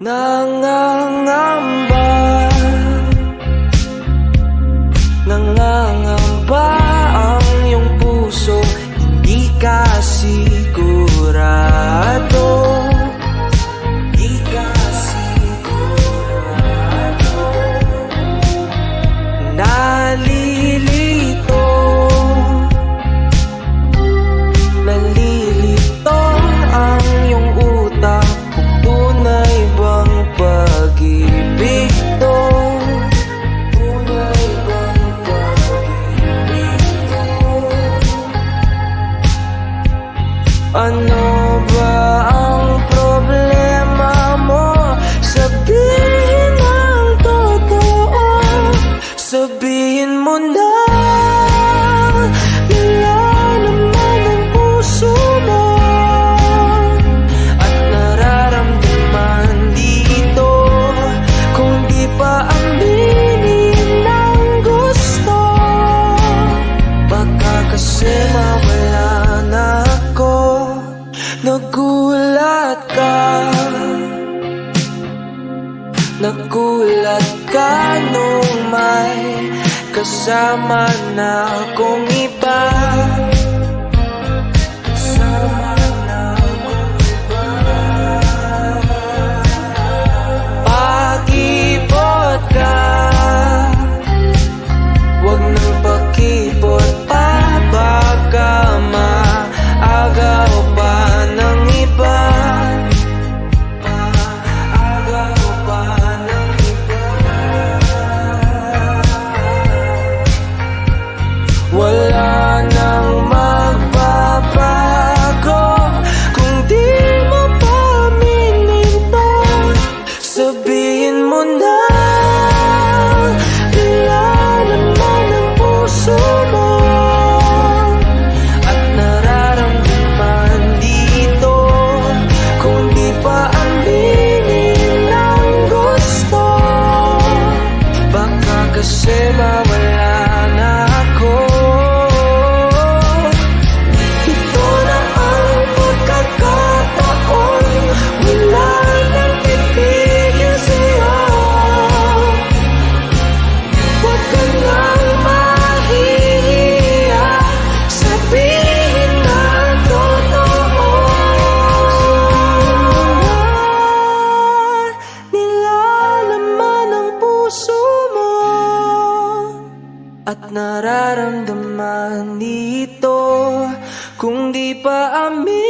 Nangangamba. Nangangamba ang iyong puso Hindi ka sigurado. Sabihin mo na. Wala naman puso mo. At nararamdaman dito Kung di pa aminin ang ako Nagulat ka. Nagulat Magkano may kasama na akong iba? At nararamdaman dito Kung di pa amin